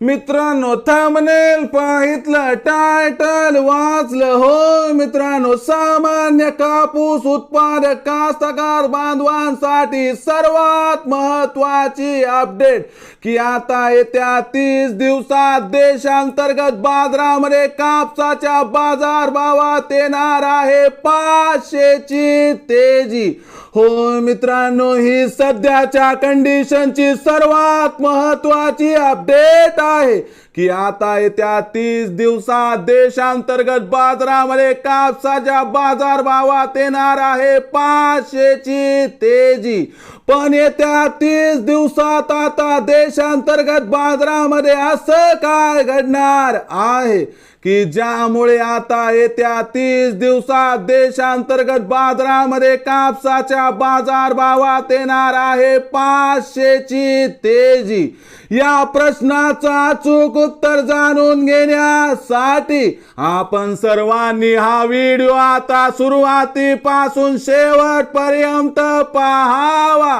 मित्रांनो थांबनेल पाहितलं टायटल वाचलं. हो मित्रांनो सामान्य कापूस उत्पादक कास्तकार बांधवांसाठी सर्वात महत्वाची अपडेट की आता येत्या तीस दिवसात देशांतर्गत बाजारामध्ये कापसाच्या बाजार भावात येणार आहे पाचशेची तेजी. हो मित्रांनो ही सध्याच्या कंडिशनची सर्वात महत्वाची अपडेट आहे की आता येत्या तीस दिवसात देशांतर्गत बाजारामध्ये कापसाच्या बाजार भावात येणार आहे पाचशेची तेजी. पण येत्या तीस दिवसात आता देशांतर्गत बाजारामध्ये असं काय घडणार आहे? की ज्यामुळे आता येत्या तीस दिवसात देशांतर्गत बाजारामध्ये कापसाच्या बाजार भावात येणार आहे पाचशेची तेजी? या प्रश्नाचं अचूक उत्तर जाणून घेण्यासाठी आपण सर्वांनी हा व्हिडिओ आता सुरुवातीपासून शेवटपर्यंत पाहावा.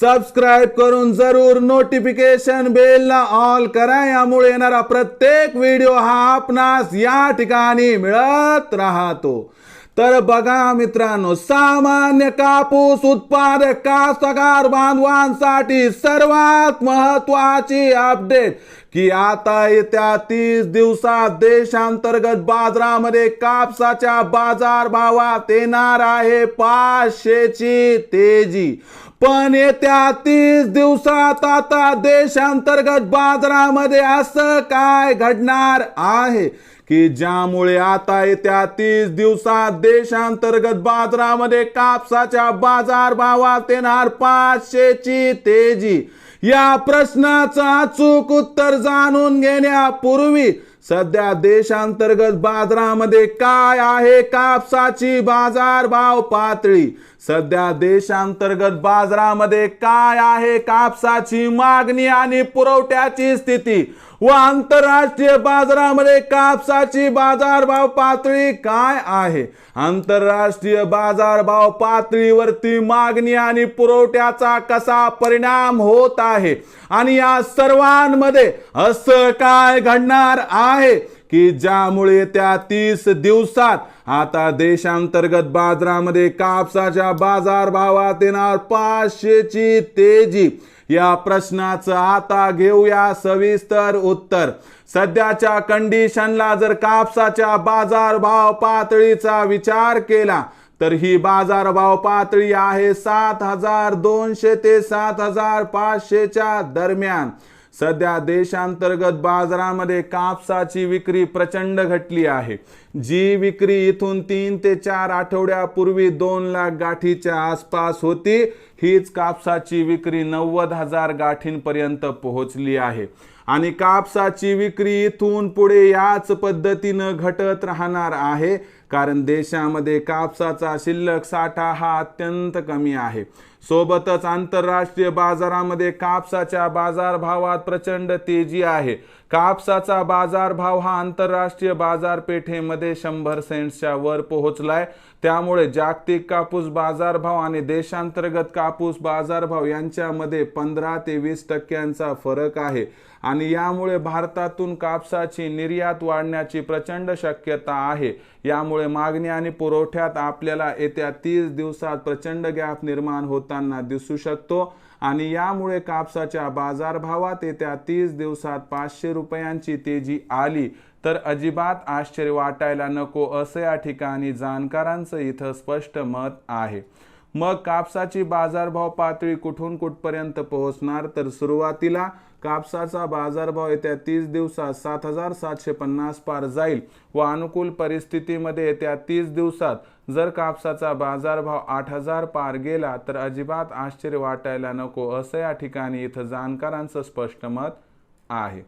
सबस्क्राईब करून जरूर नोटिफिकेशन बेलला ऑल करा. यामुळे येणारा प्रत्येक व्हिडिओ हा आपणास या ठिकाणी मिळत राहतो. तर बघा मित्रांनो सामान्य कापूस उत्पादक कास्तकार बांधवांसाठी सर्वात महत्वाची अपडेट की आता येत्या तीस दिवसात देशांतर्गत बाजारामध्ये कापसाच्या बाजार भावात येणार आहे पाचशेची तेजी. पण येत्या तीस दिवसात आता देशांतर्गत बाजारामध्ये असं काय घडणार आहे? की ज्यामुळे आता येत्या तीस दिवसात देशांतर्गत बाजारामध्ये कापसाच्या बाजार भावात येणार पाचशेची तेजी? या प्रश्नाचं अचूक उत्तर जाणून घेण्यापूर्वी सध्या देशांतर्गत बाजारामध्ये काय आहे कापसाची बाजार भाव पातळी? सध्या देशांतर्गत बाजारामध्ये काय आहे कापसाची मागणी आणि पुरवठ्याची स्थिती? व आंतरराष्ट्रीय बाजारामध्ये कापसाची बाजारभाव पातळी काय आहे? आंतरराष्ट्रीय बाजारभाव पातळीवरती मागणी आणि पुरवठ्याचा कसा परिणाम होत आहे? आणि या सर्वांमध्ये असं काय घडणार आहे? की ज्यामुळे त्या तीस दिवसात आता देशांतर्गत बाजारामध्ये कापसाच्या बाजार भावात येणार पाचशेची तेजी. या प्रश्नाचं आता घेऊया सविस्तर उत्तर. सध्याच्या कंडिशनला जर कापसाच्या बाजार भाव पातळीचा विचार केला तर ही बाजारभाव पातळी आहे सात हजार दोनशे ते सात हजार पाचशेच्या दरम्यान. सध्या देशांतर्गत बाजारामध्ये कापसाची विक्री प्रचंड घटली आहे. जी विक्री इथून तीन ते चार आठवड्यापूर्वी दोन लाख गाठीच्या आसपास होती हीच कापसाची विक्री नव्वद हजार गाठींपर्यंत पोहोचली आहे. आणि कापसाची विक्री इथून पुढे याच पद्धतीनं घटत राहणार आहे कारण देशामध्ये कापसाचा शिल्लक साठा हा अत्यंत कमी आहे. सोबतच आंतरराष्ट्रीय बाजारामध्ये कापसाच्या बाजारभावात प्रचंड तेजी आहे. कापसाचा बाजारभाव हा आंतरराष्ट्रीय बाजारपेठेमध्ये शंभर सेंट्सच्या वर पोहोचलाय. त्यामुळे जागतिक कापूस बाजारभाव आणि देशांतर्गत कापूस बाजारभाव यांच्यामध्ये पंधरा ते वीस टक्क्यांचा फरक आहे. आणि यामुळे भारतातून कापसाची निर्यात वाढण्याची प्रचंड शक्यता आहे. यामुळे मागणी आणि पुरवठ्यात आपल्याला येत्या तीस दिवसात प्रचंड गॅप निर्माण होताना दिसू शकतो. आणि यामुळे कापसाच्या बाजारभावात येत्या तीस दिवसात पाचशे रुपयांची तेजी आली. तर अजिबात आश्चर्य वाटायला नको असं या ठिकाणी जाणकारांचं इथं स्पष्ट मत आहे. मग कापसाची बाजारभाव पातळी कुठून कुठपर्यंत पोहोचणार? तर सुरुवातीला कापसाचा बाजारभाव येत्या तीस दिवसात सात हजार सातशे पन्नास पार जाईल व अनुकूल परिस्थितीमध्ये येत्या तीस दिवसात जर कापसाचा बाजारभाव आठ हजार पार गेला तर अजिबात आश्चर्य वाटायला नको असं या ठिकाणी इथं जाणकारांचं स्पष्ट मत आहे.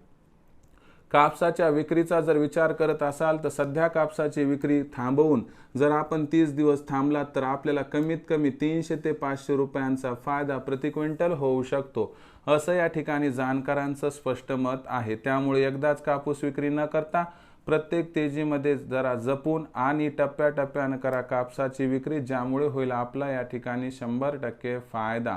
कापसाच्या विक्रीचा जर विचार करत असाल तर सध्या कापसाची विक्री थांबवून जर आपण तीस दिवस थांबलात तर आपल्याला कमीत कमी तीनशे ते पाचशे रुपयांचा फायदा प्रति क्विंटल होऊ शकतो. असं या ठिकाणी जाणकारांचं स्पष्ट मत आहे. त्यामुळे एकदाच कापूस विक्री न करता प्रत्येक तेजीमध्ये जरा जपून आणि टप्प्याटप्प्यानं करा कापसाची विक्री ज्यामुळे होईल आपला या ठिकाणी शंभर टक्के फायदा.